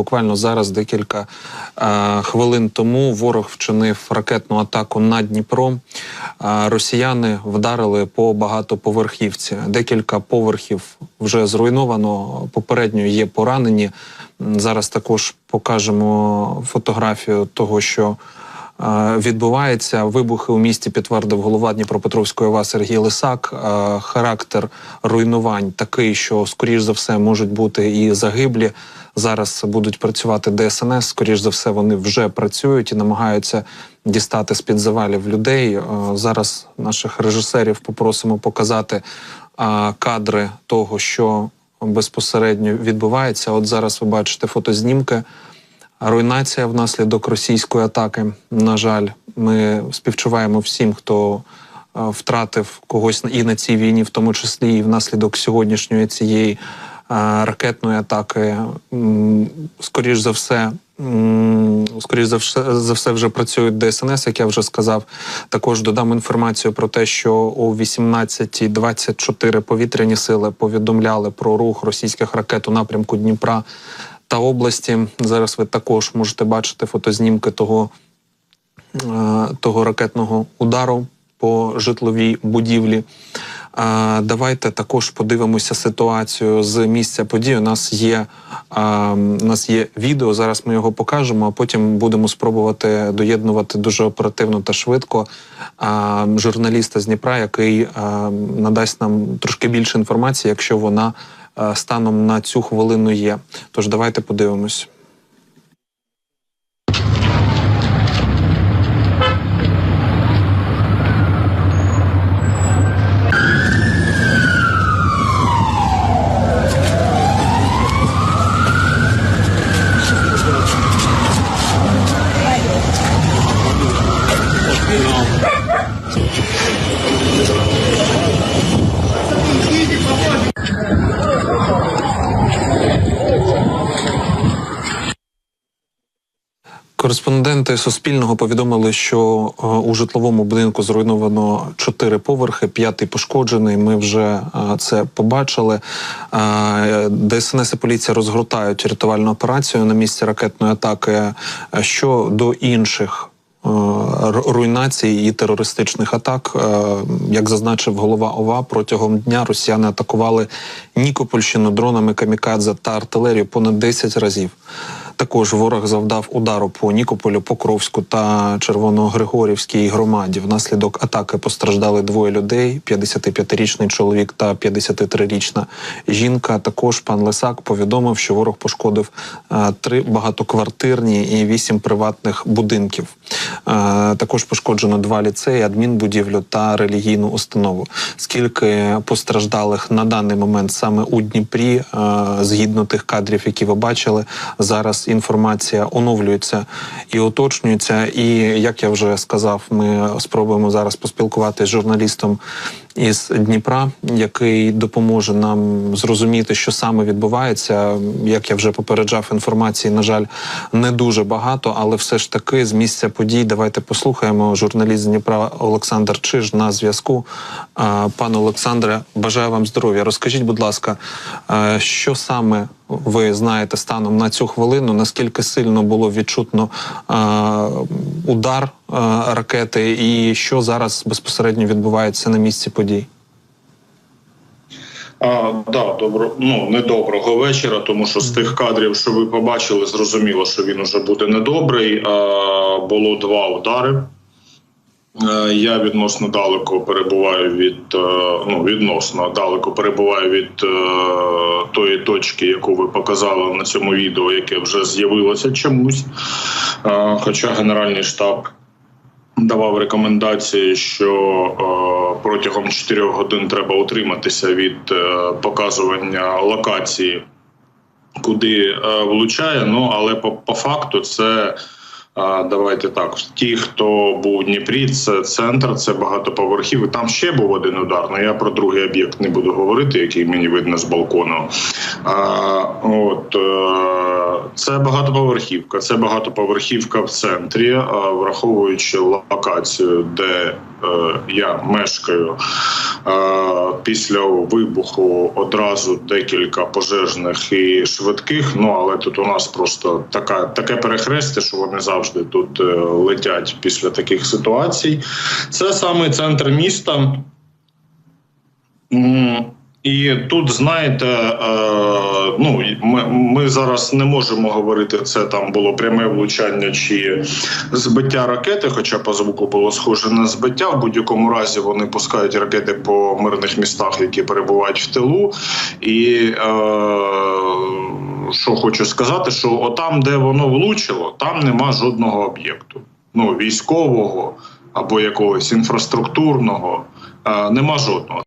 Буквально зараз декілька е, хвилин тому ворог вчинив ракетну атаку на Дніпро. Е, росіяни вдарили по багатоповерхівці. Декілька поверхів вже зруйновано. Попередньо є поранені. Зараз також покажемо фотографію того, що відбувається. Вибухи у місті підтвердив голова Дніпропетровської ОВА Сергій Лисак. Характер руйнувань такий, що скоріш за все можуть бути і загиблі. Зараз будуть працювати ДСНС. Скоріш за все, вони вже працюють і намагаються дістати з під завалів людей. Зараз наших режисерів попросимо показати кадри того, що безпосередньо відбувається. От зараз ви бачите фотознімки. Руйнація внаслідок російської атаки. На жаль, ми співчуваємо всім, хто е, втратив когось і на цій війні, в тому числі і внаслідок сьогоднішньої цієї е, ракетної атаки. Скоріш за все. Скоріш за все, за все вже працюють ДСНС, як я вже сказав. Також додам інформацію про те, що о 18.24 повітряні сили повідомляли про рух російських ракет у напрямку Дніпра та області. Зараз ви також можете бачити фотознімки того, е, того ракетного удару по житловій будівлі. Е, Давайте також подивимося ситуацію з місця події. У нас є, е, у нас є відео. Зараз ми його покажемо, а потім будемо спробувати доєднувати дуже оперативно та швидко журналіста з Дніпра, який надасть нам трошки більше інформації, якщо вона станом на цю хвилину є. Тож давайте подивимось. Кореспонденти Суспільного повідомили, що е, у житловому будинку зруйновано чотири поверхи, п'ятий пошкоджений. Ми вже е, це побачили. Е, ДСНС і поліція розгортають рятувальну операцію на місці ракетної атаки. Е, Щодо інших руйнацій і терористичних атак, як зазначив голова ОВА, протягом дня росіяни атакували Нікопольщину дронами камікадзе та артилерію понад 10 разів. Також ворог завдав удару по Нікополю, Покровську та Червоногригорівській громаді. Внаслідок атаки постраждали двоє людей: 55-річний чоловік та 53-річна жінка. Також пан Лисак повідомив, що ворог пошкодив е, три багатоквартирні і вісім приватних будинків. Е, Також пошкоджено два ліцеї, адмінбудівлю та релігійну установу. Скільки постраждалих на даний момент саме у Дніпрі, е, згідно тих кадрів, які ви бачили, зараз інформація оновлюється і уточнюється. І як я вже сказав, ми спробуємо зараз поспілкуватися з журналістом із Дніпра, який допоможе нам зрозуміти, що саме відбувається. Як я вже попереджав, інформації, на жаль, не дуже багато, але все ж таки з місця подій давайте послухаємо. Журналіст Дніпра Олександр Чиж на зв'язку. Пане Олександре, бажаю вам здоров'я. Розкажіть, будь ласка, що саме ви знаєте станом на цю хвилину? Наскільки сильно було відчутно удар ракети, і що зараз безпосередньо відбувається на місці подій? А, да, добро, ну не доброго вечора, тому що з тих кадрів, що ви побачили, зрозуміло, що він уже буде недобрий. А, було два удари. Е, Я відносно далеко перебуваю від е, ну відносно далеко перебуваю від е, тої точки, яку ви показали на цьому відео, яке вже з'явилося чомусь. Е, Хоча Генеральний штаб давав рекомендації, що е, протягом 4 годин треба утриматися від е, показування локації, куди е, влучає. Ну але по, по факту це. Давайте так. Ті, хто був у Дніпрі, це центр, це багатоповерхів. Там ще був один удар. але я про другий об'єкт не буду говорити, який мені видно з балкону. А, от е, це багатоповерхівка. Це багатоповерхівка в центрі, враховуючи локацію, де я мешкаю. Е, Після вибуху одразу декілька пожежних і швидких. Ну але тут у нас просто така таке перехрестя, що вони завжди тут е, летять після таких ситуацій. Це саме центр міста. І тут, знаєте, е, ну ми, ми зараз не можемо говорити, це там було пряме влучання чи збиття ракети, хоча по звуку було схоже на збиття. В будь-якому разі вони пускають ракети по мирних містах, які перебувають в тилу. І е, що хочу сказати, що отам, де воно влучило, там нема жодного об'єкту. Ну, військового або якогось інфраструктурного, е, нема жодного.